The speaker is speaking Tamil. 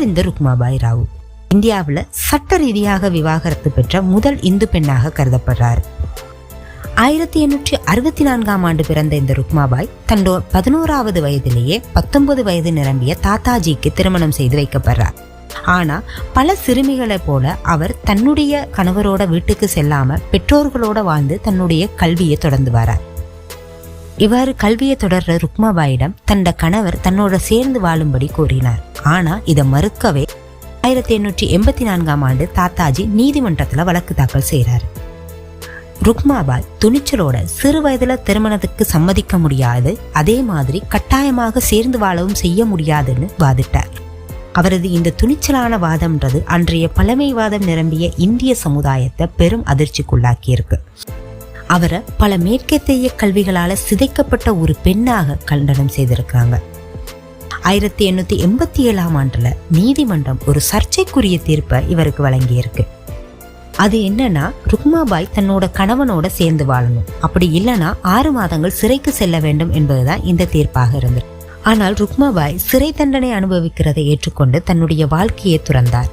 யார் இந்த ருக்மாபாய் ராவ். இந்தியாவில் சட்ட ரீதியாக விவாகரத்து பெற்ற முதல் இந்து பெண்ணாக கருதப்படுறார். ஆயிரத்தி எண்ணூற்றி அறுபத்தி நான்காம் ஆண்டு பிறந்த இந்த ருக்மாபாய் தன்னோ பதினோராவது வயதிலேயே பத்தொன்பது வயது நிரம்பிய தாத்தாஜிக்கு திருமணம் செய்து வைக்கப்படுறார். ஆனா பல சிறுமிகளைப் போல அவர் தன்னுடைய கணவரோட வீட்டுக்கு செல்லாம பெற்றோர்களோட வாழ்ந்து தன்னுடைய கல்வியை தொடர்ந்து வரார். இவ்வாறு கல்வியை தொடர்ற ருக்மாபாயிடம் தன்ட கணவர் தன்னோட சேர்ந்து வாழும்படி கூறினார். ஆனா இதை மறுக்கவே ஆயிரத்தி எண்ணூற்றி எண்பத்தி நான்காம் ஆண்டு தாத்தாஜி நீதிமன்றத்துல வழக்கு தாக்கல் செய்கிறார் ருக்மாபாய் துணிச்சலோட சிறு வயதுல திருமணத்துக்கு சம்மதிக்க முடியாது அதே மாதிரி கட்டாயமாக சேர்ந்து வாழவும் செய்ய முடியாதுன்னு வாதிட்டார். அவரது இந்த துணிச்சலான வாதம்ன்றது அன்றைய பழமைவாதம் நிரம்பிய இந்திய சமுதாயத்தை பெரும் அதிர்ச்சிக்குள்ளாக்கியிருக்கு. அவரை பல மேற்கத்திய கல்விகளால் சிதைக்கப்பட்ட ஒரு பெண்ணாக கண்டனம் செய்திருக்கிறாங்க ஆயிரத்தி எண்ணூற்றி எண்பத்தி ஏழாம் ஆண்டில் நீதிமன்றம் ஒரு சர்ச்சைக்குரிய தீர்ப்பை இவருக்கு வழங்கியிருக்கு. அது என்னன்னா ருக்மாபாய் தன்னோட கணவனோட சேர்ந்து வாழணும். அப்படி இல்லைன்னா ஆறு மாதங்கள் சிறைக்கு செல்ல வேண்டும் என்பதுதான் இந்த தீர்ப்பாக இருந்தது ஆனால் ருக்மாபாய் சிறை தண்டனை அனுபவிக்கிறதை ஏற்றுக்கொண்டு தன்னுடைய வாழ்க்கையை துறந்தார்.